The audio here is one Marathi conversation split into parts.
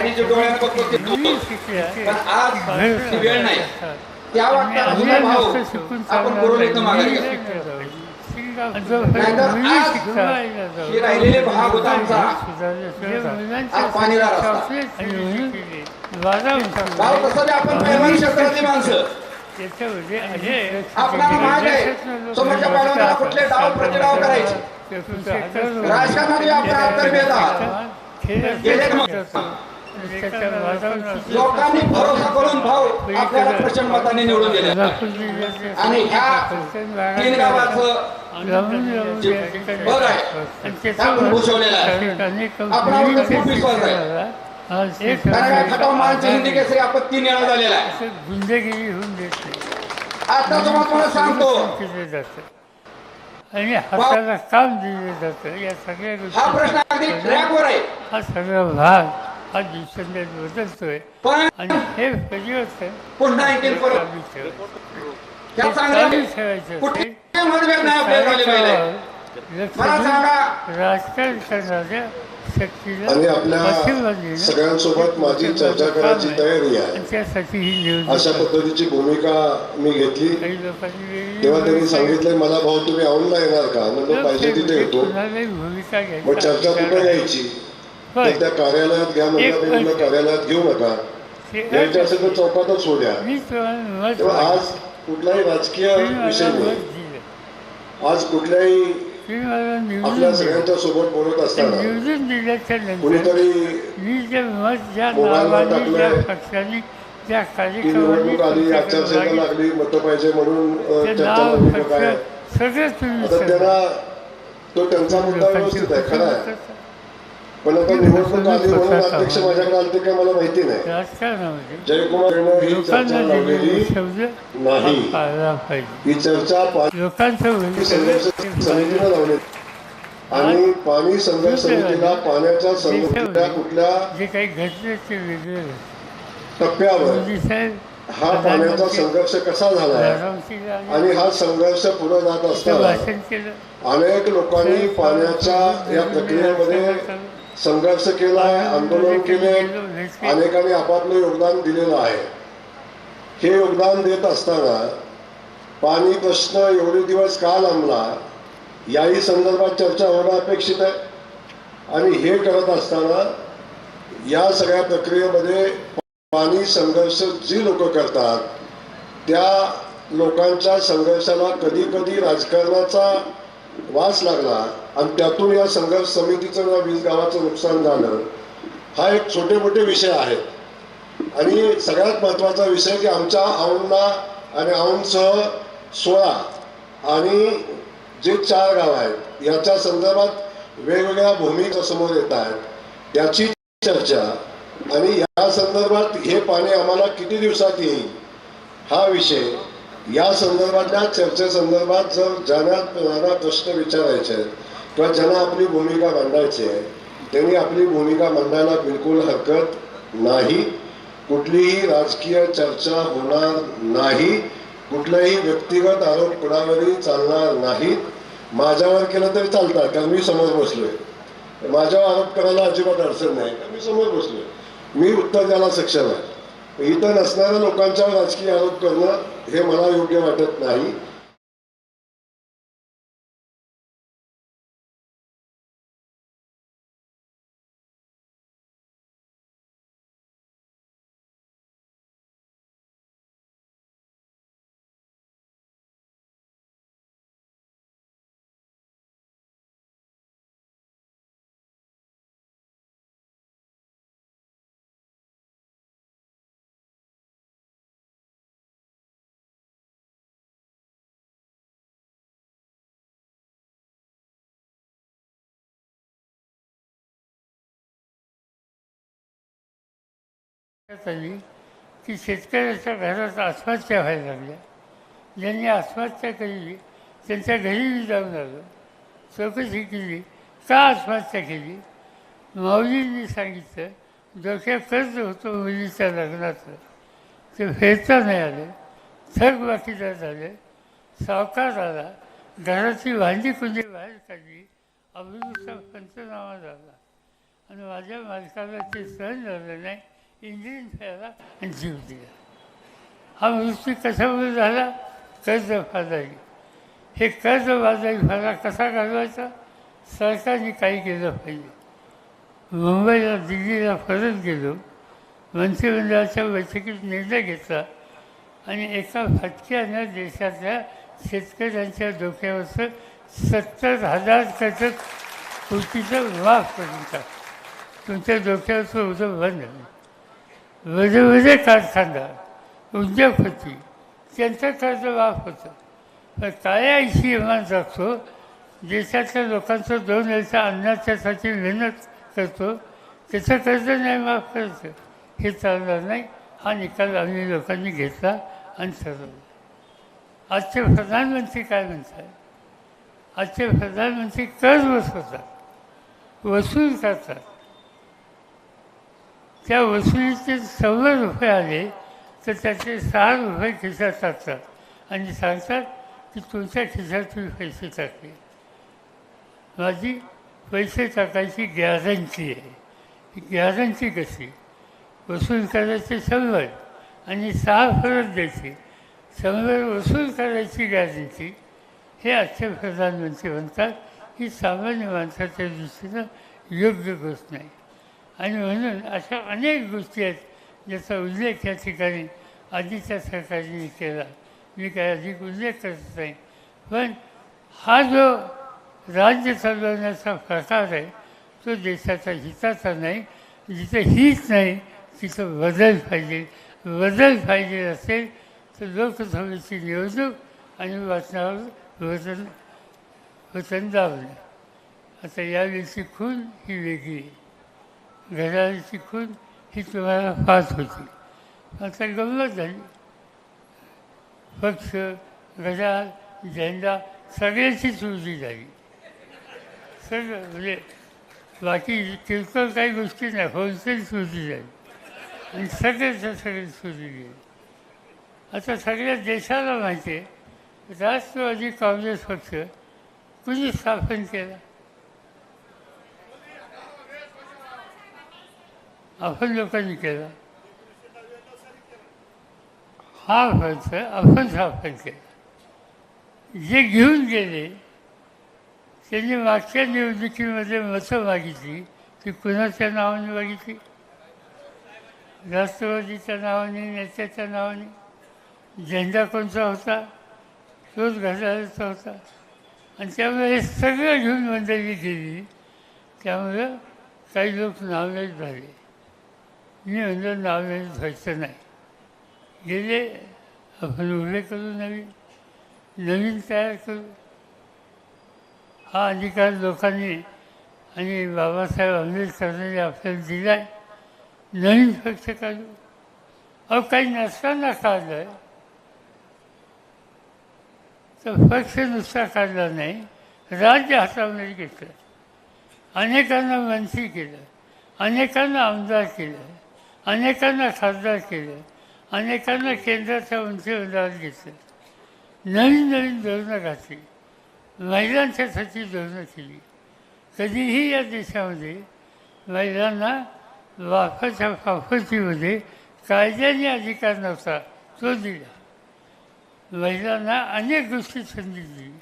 आणि जे डोळ्यानं बघतो ते पण आज ती वेळ नाही. त्या वाक्याला सुद्धा शिकून आपण गुरुलेखनं राहिलेले भाग होता पाणीदार भाव आपण पैलवान क्षेत्रातली माणसं. आपल्याला आहे. समोरच्या पैलवानाला कुठले डाव प्रतिडाव करायचे. राजकारणात गेले? लोकांनी भरोसा करून भाऊ आपल्याला प्रचंड मताने निवडून दिले. आणि ह्या तीन गावाचं बघ आहे. आपण आहे. तर खूप विश्वास आहे. खटाव हिंदी केसरी तीन वेळा झालेला आहे. गुंडगिरी होऊन देत आता तुम्हाला मला सांगतो? आणि हाताला काम दिलं जातं. या सगळ्या हा प्रश्न अगदी ट्रॅकवर आहे. हा सगळा भाग हा दिवसेंदिवस बदलतोय पण आणि हे कधी होतं पुन्हा आणखीन परत चालू ठेवायचं. त्या हे चांगल्या चालू ठेवायचं. कुठे असेल, मतभेद नाही आपल्याला झाले पाहिजे लक्ष मला देऊन सांगा. राजकारण करणाऱ्या शक्तीला आणि आपल्या देणं सगळ्यांसोबत माझी चर्चा करायची तयारी आहे. आणि त्यासाठी ही अशा आहे. पद्धतीची भूमिका मी घेतली. काही लोकांनी वेगळी तेव्हा त्यांनी सांगितलं मला भाऊ तुम्ही औंधला येणार का? म्हणलं पाहिजे तिथे येतो. कुणालाही भूमिका घ्यायची मग चर्चा कुठे घ्यायची होय. तर त्या कार्यालयात घ्या म्हणलं कार्यालयात घेऊ नका ते- यायचे असेल तर चौकातच सोड्या तेव्हा आज. कुठलाही राजकीय विषय नाही. आज कुठल्याही आपल्या. सगळ्यांच्या सोबत बोलत असताना कुणीतरी मोबाईलला टाकलंय. की निवडणूक आली आचारसंहिता लागली मतं पाहिजे म्हणून चर्चा काय आता. त्यांना तो त्यांचा मुद्दा व्यवस्थित आहे खरा आहे पण आता निवडणूक आली म्हणून अध्यक्ष माझ्याकडे आलते काय मला माहिती नाही. राजकारणामध्ये जयकुमार ही चर्चा लावलेली नाही ही चर्चा संघर्ष लावली. आणि पाणी संघर्ष समितीला पाण्याच्या संघर्षाच्या कुठल्या जे काही घडलं ते वेगळं टप्प्यावर हा पाण्याचा संघर्ष कसा रामसिंग आणि हा संघर्ष पुढे जात असताना अनेक लोकांनी पाण्याच्या या प्रक्रियेमध्ये संघर्ष केलाय आंदोलन केले अनेकांनी आपापलं योगदान दिलेलं आहे. हे योगदान देत असताना पाणी प्रश्न एवढे दिवस का लांबला याही संदर्भात चर्चा होणं अपेक्षित आहे. आणि हे करत असताना या सगळ्या प्रक्रियेमध्ये पाणी संघर्ष जी लोक करतात त्या लोकांच्या संघर्षाला कधी कधी राजकारणाचा वास लागला आणि त्यातून या संघर्ष समितीचं किंवा वीज गावाचं नुकसान झालं. हा एक छोटे मोठे विषय आहेत आणि सगळ्यात महत्त्वाचा विषय की आमच्या औंधला आणि औंधसह सोळा आणि जे चार गाव आहेत याच्या संदर्भात वेगवेगळ्या भूमिका समोर येत आहेत. त्याची चर्चा आणि या संदर्भात हे पाणी आम्हाला किती दिवसात येईल हा विषय या संदर्भातल्या चर्चेसंदर्भात जर ज्यांना ज्यांना प्रश्न विचारायचे आहेत किंवा ज्यांना आपली भूमिका मांडायची आहे त्यांनी आपली भूमिका मांडायला बिलकुल हरकत नाही. कुठलीही राजकीय चर्चा होणार नाही. कुठलाही व्यक्तिगत आरोप कुणावरही चालणार नाहीत. माझ्यावर केलं तरी चालतात कारण मी समोर बसलोय. माझ्यावर आरोप करायला अजिबात अडचण नाही कारण मी समोर बसलोय. मी उत्तर द्यायला सक्षम आहे. इथं नसणाऱ्या लोकांच्यावर राजकीय आरोप करणं हे मला योग्य वाटत नाही. आली की शेतकऱ्याच्या घरात आत्महत्या व्हायला लागल्या. ज्यांनी आत्महत्या केली त्यांच्या घरी जाऊन आलं. चौकशी केली का आत्महत्या केली? माऊलींनी सांगितलं डोक्यात कर्ज होतं मुलीच्या लग्नाचं ते फेरता नाही आले. थक झाले. सावकार आला. घराची भांडी कुंडी बाहेर काढली. अभिरुचा पंचनामा झाला. आणि माझ्या मालकाला ते सहन झालं नाही. इंजिन झाला आणि जीव दिला हा मृत्यू कशामुळे झाला? कर्जबाजारी हे कर्जबाजारी कसा घालवायचा? सरकारने काही केलं पाहिजे. मुंबईला दिल्लीला परत गेलो. मंत्रिमंडळाच्या बैठकीत निर्णय घेतला आणि एका फटक्यानं देशातल्या शेतकऱ्यांच्या डोक्यावरचं सत्तर हजार कर्ज कृतीचं माफ करून टाक तुमच्या डोक्यावरचं उदं बंद वेगळे वेगवेगळे कारखानदार उद्योगपती त्यांचं कर्ज माफ होतं. पण काळ्या ऐशी इमान जातो देशातल्या लोकांचं दोन वेळच्या अन्नाच्यासाठी मेहनत करतो त्याचं कर्ज नाही माफ करायचं हे चालणार नाही. हा निकाल आम्ही लोकांनी घेतला आणि ठरवला. आजचे प्रधानमंत्री काय म्हणतात? आजचे प्रधानमंत्री कर्ज बसवतात वसूल करतात. त्या वसुलीचे सव्वा रुपये आले तर त्याचे सहा रुपये खिशात टाकतात. आणि सांगतात की तुमच्या खिशातून पैसे टाकले माझी पैसे टाकायची गॅरंटी आहे. ही गॅरंटी कशी? वसूल करायचे शंभर आणि सहा परत द्यायचे. शंभर वसूल करायची गॅरंटी हे आजचे प्रधानमंत्री म्हणतात ही सामान्य माणसाच्या दृष्टीनं योग्य गोष्ट नाही. आणि म्हणून अशा अनेक गोष्टी आहेत ज्याचा उल्लेख या ठिकाणी आधीच्या सरकारने केला. मी काय अधिक उल्लेख करत नाही पण हा जो राज्य चालवण्याचा प्रकार आहे तो देशाच्या हिताचा नाही. जिथं हित नाही तिथं बदल पाहिजे. बदल पाहिजे असेल तर लोकसभेची निवडणूक आणि वाचनावर वचन वचन दाबलं आता यावेळीची खून ही वेगळी आहे शिकून ही तुम्हाला फास होती आता गंमत झाली. पक्ष घड्याळ झेंडा सगळ्याची चुरली झाली. सगळं म्हणजे बाकी किरकोळ काही गोष्टी नाही होलसेल चुरली झाली. आणि सगळ्याच्या सगळे चुरली गेली आता सगळ्या देशाला माहिती आहे राष्ट्रवादी काँग्रेस पक्ष कुणी स्थापन केला? आपण लोकांनी केला. हा खर्च आपण स्थापन केला. जे घेऊन गेले त्यांनी मागच्या निवडणुकीमध्ये मतं मागितली. ती कुणाच्या नावाने मागितली? राष्ट्रवादीच्या नावाने नेत्याच्या नावाने? झेंडा कोणता होता? तोच घड्याळाचा होता. आणि त्यामुळे हे सगळं घेऊन मंडळी गेली. त्यामुळं काही लोक नावलेच झाले. मी म्हणलं नाही व्हायचं नाही. गेले आपण उभे करू नवीन नवीन तयार करू. हा अधिकार लोकांनी आणि बाबासाहेब आंबेडकरांनी आपल्याला दिला आहे नवीन पक्ष काढू. अहो काही नसताना काढलं. तर पक्ष नुसता काढला नाही. राज्य हातामध्ये घेतलं. अनेकांना मंत्री केलं. अनेकांना आमदार केलं. अनेकांना खासदार केलं. अनेकांना केंद्राच्या उंची उदाहरण घेतले. नवीन नवीन धोरणं घातली. महिलांच्यासाठी धोरणं केली. कधीही या देशामध्ये महिलांना वाफाच्या फाफतीमध्ये कायद्याने अधिकार नव्हता तो दिला. महिलांना अनेक गोष्टी संधी दिली.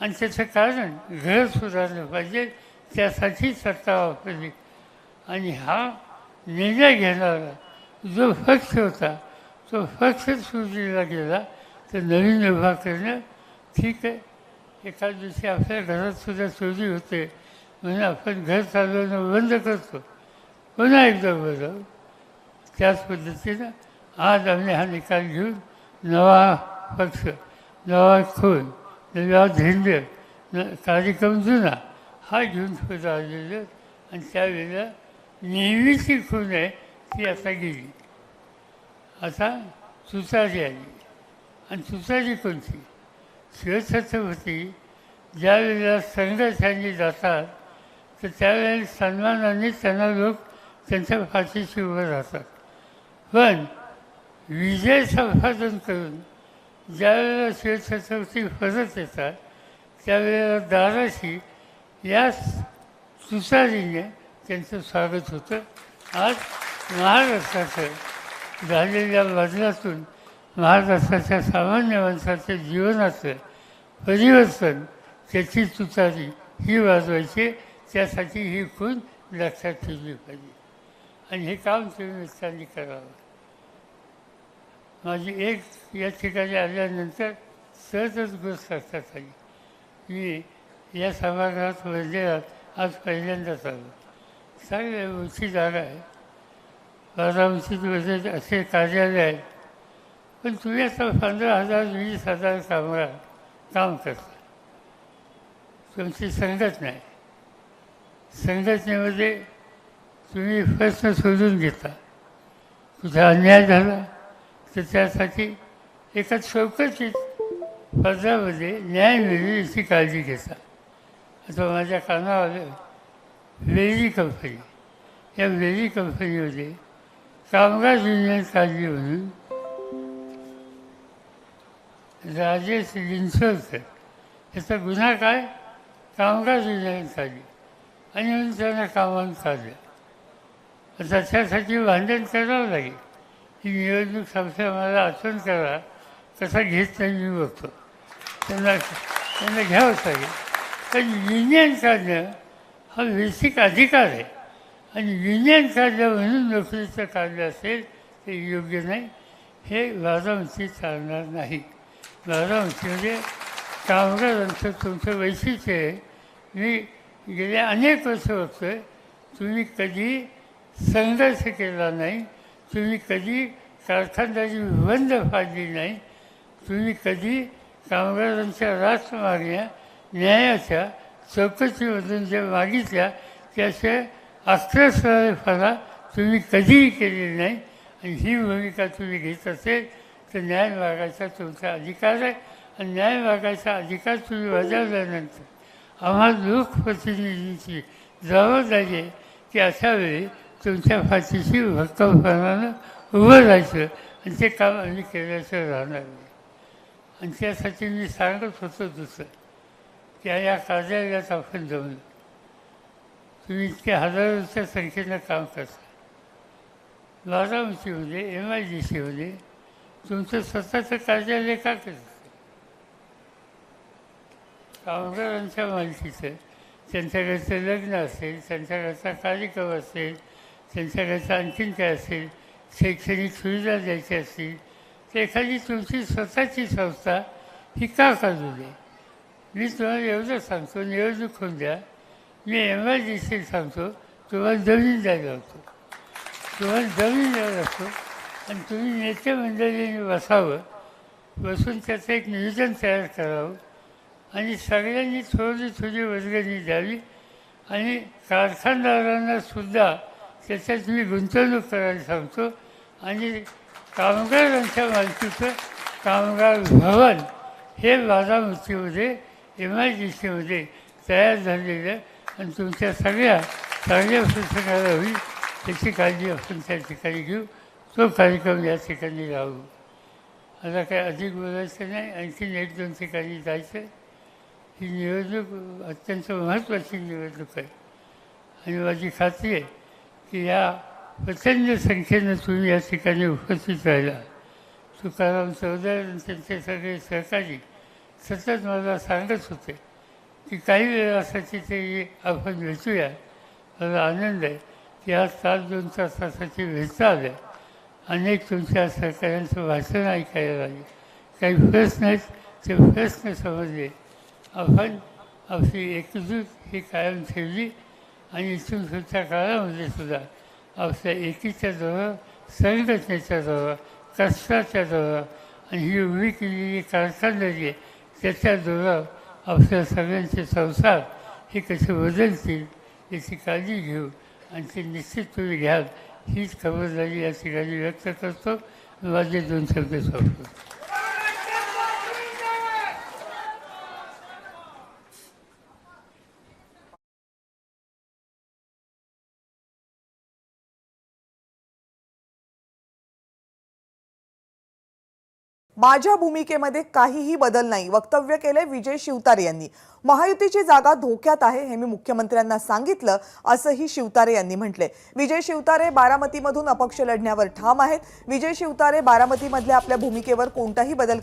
आणि त्याचं कारण घर सुधारलं पाहिजे त्यासाठी सत्ता वापरली. आणि हा निर्णय घेणारा जो पक्ष होता तो पक्ष सुधीला गेला तर नवीन उभा करणं ठीक आहे. एखाद दिवशी आपल्या घरात सुद्धा चोरी होते. म्हणून आपण घर चालवणं बंद करतो. पुन्हा एकदा बरं त्याच पद्धतीनं आज आम्ही हा निकाल घेऊन नवा पक्ष नवा खून नवा झेंडे न कार्यक्रम जुना हा घेऊन पुढे आलेलं. आणि त्यावेळेला नेहमीची खून आहे ती आता गेली. आता तुतारी आली. आणि तुतारी कोणती? शिवछत्रपती. ज्या वेळेला संघर्षांनी जातात तर त्यावेळेला सन्मानाने त्यांना लोक त्यांच्या फाशीशी उभं राहतात. पण विजय संपादन करून ज्यावेळेला शिवछत्रपती परत येतात त्यावेळेला दाराशी या तुतारीने त्यांचं स्वागत होतं. आज महाराष्ट्राचं झालेल्या बदलातून महाराष्ट्राच्या सामान्य माणसाच्या जीवनाचं परिवर्तन त्याची तुतारी ही वाजवायची त्यासाठी ही खून लक्षात ठेवली पाहिजे. आणि हे काम तुम्ही मित्रांनी करावं. माझी एक या ठिकाणी आल्यानंतर सहजच गोष्ट लक्षात आली. मी या सभागृहात मंदिरात आज पहिल्यांदाच आलो. चांगली उंची जागा आहे बारा उंचीमध्ये असे कार्यालय आहेत. पण तुम्ही आता पंधरा हजार वीस हजार कामगार काम करता. तुमची संघटना आहे संघटनेमध्ये तुम्ही प्रश्न शोधून घेता कुठे अन्याय झाला तर त्यासाठी एका चौकशीत पदामध्ये न्याय मिळेल याची काळजी घेता. आता माझ्या कानावर आलं वेली कंपनी या वेली कंपनीमध्ये कामगार युनियन काढली म्हणून राजेश लिंचोलकर याचा गुन्हा काय? कामगार युनियन काढली आणि म्हणून त्यांना कामावून काढलं. त्याच्यासाठी भांडण करावं लागेल. ही निवडणूक संस्था मला आठवण करा कसा घेत नाही मी बघतो. त्यांना त्यांना घ्यावंच लागेल. पण युनियन काढणं हा बेसिक अधिकार आहे. आणि युनियन कायदा म्हणून नोकरीचं कायदा असेल ते योग्य नाही. हे वाराणसी चालणार नाही. बारामतीमध्ये म्हणजे कामगारांचं तुमचं वैशिष्ट्य आहे. मी गेल्या अनेक वर्ष बघतोय तुम्ही कधी संघर्ष केला नाही तुम्ही कधी कारखानदारी बंद फाडली नाही तुम्ही कधी कामगारांच्या राष्ट्र मागण्या न्यायाच्या चौकशीमधून ज्या मागितल्या त्याच्या आक्रसपणा तुम्ही कधीही केलेली नाही आणि ही भूमिका तुम्ही घेत असेल तर न्याय मागायचा तुमचा अधिकार आहे आणि न्याय मागायचा अधिकार तुम्ही बजावल्यानंतर आम्हाला लोकप्रतिनिधींची जबाबदारी आहे की अशा वेळी तुमच्या फाशीशी भक्कमपणानं उभं राहायचं आणि ते काम आम्ही केल्याचं राहणार नाही. आणि त्यासाठी मी सांगत होतो दुसरं त्या या कार्यालयात आपण जमलं तुम्ही इतके हजारोच्या संख्येनं काम करता. बारामतीमध्ये एम आय डी सीमध्ये तुमचं स्वतःचं कार्यालय का करत? कामगारांच्या मालकीचं त्यांच्याकडचं लग्न असेल त्यांच्याकडचा कार्यक्रम असेल त्यांच्याकडचं आणखीन काय असेल शैक्षणिक सुविधा द्यायची असतील तर एखादी तुमची स्वतःची संस्था ही का काढू नये? मी तुम्हाला एवढं सांगतो निवडणूक होऊन द्या मी एमर्जन्सी सांगतो तुम्हाला जमीन द्यायला होतो तुम्हाला जमीन द्यायला असतो आणि तुम्ही नेते मंडळीने बसावं बसून त्याचं एक नियोजन तयार करावं आणि सगळ्यांनी थोडी थोडी वर्गणी द्यावी आणि कारखानदारांना सुद्धा त्याच्यात मी गुंतवणूक करायला सांगतो आणि कामगारांच्या मालकीचं कामगार भवन हे बारामतीमध्ये एम तयार झालेलं आणि तुमच्या सगळ्या चांगल्या प्रसंगाला होईल त्याची काळजी आपण त्या ठिकाणी घेऊ. तो कार्यक्रम या ठिकाणी राहू. आता काय अधिक बोलायचं नाही आणखीन एक दोन ठिकाणी जायचं. ही निवडणूक अत्यंत महत्त्वाची निवडणूक आहे. आणि माझी खात्री आहे की या प्रचंड संख्येनं तुम्ही या ठिकाणी उपस्थित राहिला. तुकाराम चौधरी आणि त्यांचे सगळे सहकारी सतत मला सांगत होते की काही वेळासाठी ते आपण भेटूया. मला आनंद आहे की आज तास दोन तासासाठी भेटता आलं. अनेक तुमच्या सहकाऱ्यांचं भाषण ऐकायला लागले. काही प्रश्न आहेत ते प्रश्न समजले. आपण आपली एकजूट ही कायम ठेवली आणि इथून सुद्धा काळामध्ये सुद्धा आपल्या एकीच्या जवळ संघटनेच्या जवळ कष्टाच्या जवळ आणि ही उभी केलेली कारखानदारी आहे त्याच्याजवळ आपल्या सगळ्यांचे संसार हे कसे बदलतील याची काळजी घेऊ आणि ते निश्चित तुम्ही घ्याल. हीच खबरदारी या ठिकाणी व्यक्त करतो माझे दोन शब्द सांगतो माझ्या भूमिकेमध्ये काहीही बदल नाही वक्तव्य केले विजय शिवतारे यांनी. महायुतीची जागा धोक्यात आहे हे मी मुख्यमंत्र्यांना सांगितलं असंही शिवतारे यांनी म्हटले विजय शिवतारे बारामतीमधून अपक्ष लढण्यावर ठाम आहेत. विजय शिवतारे बारामतीमधल्या आपल्या भूमिकेवर कोणताही बदल